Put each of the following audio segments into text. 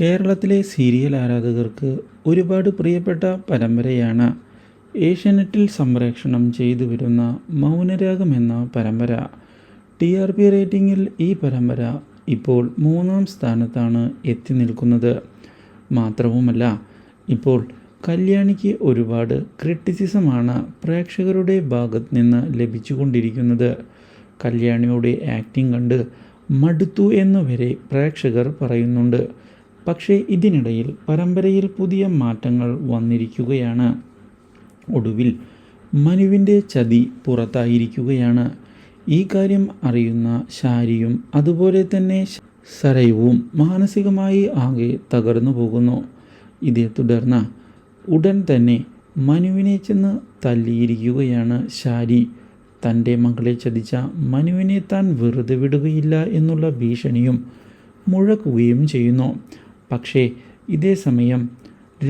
കേരളത്തിലെ സീരിയൽ ആരാധകർക്ക് ഒരുപാട് പ്രിയപ്പെട്ട പരമ്പരയാണ് ഏഷ്യാനെറ്റിൽ സംപ്രേഷണം ചെയ്തു വരുന്ന മൗനരാഗം എന്ന പരമ്പര. ടി ആർ പി റേറ്റിംഗിൽ ഈ പരമ്പര ഇപ്പോൾ മൂന്നാം സ്ഥാനത്താണ് എത്തി നിൽക്കുന്നത്. മാത്രവുമല്ല ഇപ്പോൾ കല്യാണിക്ക് ഒരുപാട് ക്രിറ്റിസിസമാണ് പ്രേക്ഷകരുടെ ഭാഗത്ത് നിന്ന് ലഭിച്ചുകൊണ്ടിരിക്കുന്നത്. കല്യാണിയുടെ ആക്ടിംഗ് കണ്ട് മടുത്തു എന്നുവരെ പ്രേക്ഷകർ പറയുന്നുണ്ട്. പക്ഷേ ഇതിനിടയിൽ പരമ്പരയിൽ പുതിയ മാറ്റങ്ങൾ വന്നിരിക്കുകയാണ്. ഒടുവിൽ മനുവിന്റെ ചതി പുറത്തായിരിക്കുകയാണ്. ഈ കാര്യം അറിയുന്ന ശാരിയും അതുപോലെ തന്നെ സരയവും മാനസികമായി ആകെ തകർന്നു പോകുന്നു. ഇതേ തുടർന്ന് ഉടൻ തന്നെ മനുവിനെ ചെന്ന് തല്ലിയിരിക്കുകയാണ് ശാരി. തന്റെ മകളെ ചതിച്ച മനുവിനെ താൻ വെറുതെ വിടുകയില്ല എന്നുള്ള ഭീഷണിയും മുഴക്കുകയും ചെയ്യുന്നു. പക്ഷേ ഇതേ സമയം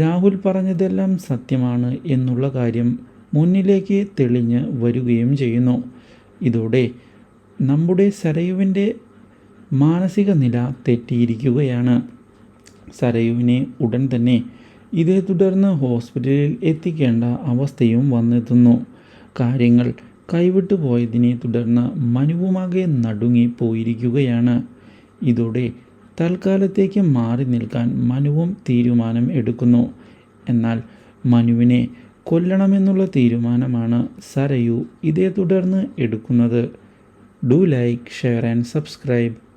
രാഹുൽ പറഞ്ഞതെല്ലാം സത്യമാണ് എന്നുള്ള കാര്യം മുന്നിലേക്ക് തെളിഞ്ഞ് വരികയും ചെയ്യുന്നു. ഇതോടെ നമ്മുടെ സരയുവിന്റെ മാനസിക നില തെറ്റിയിരിക്കുകയാണ്. സരയുവിനെ ഉടൻ തന്നെ ഇതേ തുടർന്ന് ഹോസ്പിറ്റലിൽ എത്തിക്കേണ്ട അവസ്ഥയും വന്നെത്തുന്നു. കാര്യങ്ങൾ കൈവിട്ടു പോയതിനെ തുടർന്ന് മനുവുമാകെ നടുങ്ങി പോയിരിക്കുകയാണ്. ഇതോടെ തൽക്കാലത്തേക്ക് മാറി നിൽക്കാൻ മനുവും തീരുമാനം എടുക്കുന്നു. എന്നാൽ മനുവിനെ കൊല്ലണമെന്നുള്ള തീരുമാനമാണ് സരയു ഇതേ തുടർന്ന് എടുക്കുന്നത്. Do like share and subscribe.